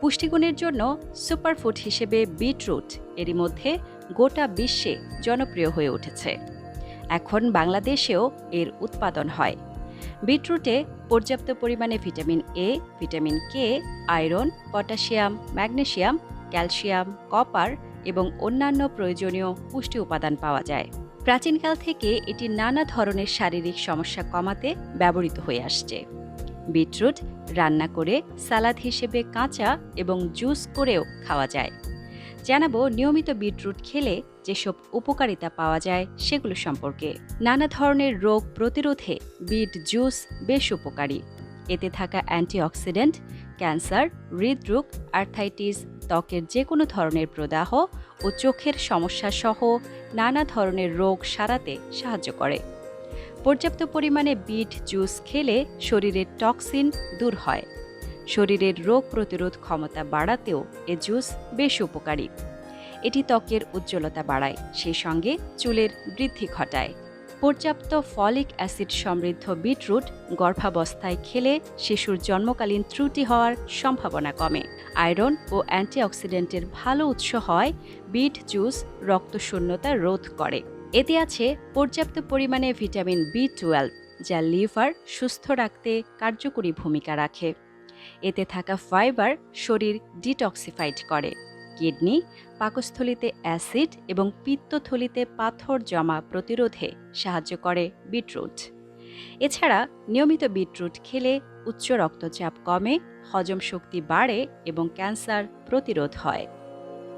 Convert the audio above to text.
পুষ্টিগুণের জন্য সুপারফুড হিসেবে বিটরুট এরই মধ্যে গোটা বিশ্বে জনপ্রিয় হয়ে উঠেছে। এখন বাংলাদেশেও এর উৎপাদন হয়। বিটরুটে পর্যাপ্ত পরিমাণে vitamin A vitamin K iron, potassium magnesium calcium, copper এবং অন্যান্য প্রয়োজনীয় পুষ্টি উপাদান পাওয়া যায়। প্রাচীনকাল থেকে এটি নানা ধরনের শারীরিক সমস্যা কমাতে ব্যবহৃত হয়ে আসছে। বিটরুট রান্না করে সালাদ হিসেবে কাঁচা এবং জুস করেও খাওয়া যায়। জানাব, নিয়মিত বিটরুট খেলে যেসব উপকারিতা পাওয়া যায় সেগুলো সম্পর্কে। নানা ধরনের রোগ প্রতিরোধে বিট জুস বেশ উপকারী। এতে থাকা অ্যান্টিঅক্সিডেন্ট, ক্যান্সার, হৃদরোগ, আর্থাইটিস, ত্বকের যে কোনো ধরনের প্রদাহ ও চোখের সমস্যা সহ নানা ধরনের রোগ সারাতে সাহায্য করে। পর্যাপ্ত পরিমাণে বিট, জুস খেলে শরীরের টক্সিন দূর হয়। শরীরের রোগ প্রতিরোধ ক্ষমতা বাড়াতেও এ জুস বেশ উপকারী। এটি ত্বকের উজ্জ্বলতা বাড়ায়, সেই সঙ্গে চুলের বৃদ্ধি ঘটায়। পর্যাপ্ত ফলিক অ্যাসিড সমৃদ্ধ বিটরুট গর্ভাবস্থায় খেলে শিশুর জন্মকালীন ত্রুটি হওয়ার সম্ভাবনা কমে। আয়রন ও অ্যান্টিঅক্সিডেন্টের ভালো উৎস হয়, বিট, জুস রক্তশূন্যতা রোধ করে। এতে আছে পর্যাপ্ত পরিমাণে ভিটামিন বি টুয়েলভ যা লিভার সুস্থ রাখতে কার্যকরী ভূমিকা রাখে। এতে থাকা ফাইবার শরীর ডিটক্সিফাইড করে। কিডনি, পাকস্থলিতে অ্যাসিড এবং পিত্তথলিতে পাথর জমা প্রতিরোধে সাহায্য করে বিটরুট। এছাড়া নিয়মিত বিটরুট খেলে উচ্চ রক্তচাপ কমে, হজম শক্তি বাড়ে এবং ক্যান্সার প্রতিরোধ হয়।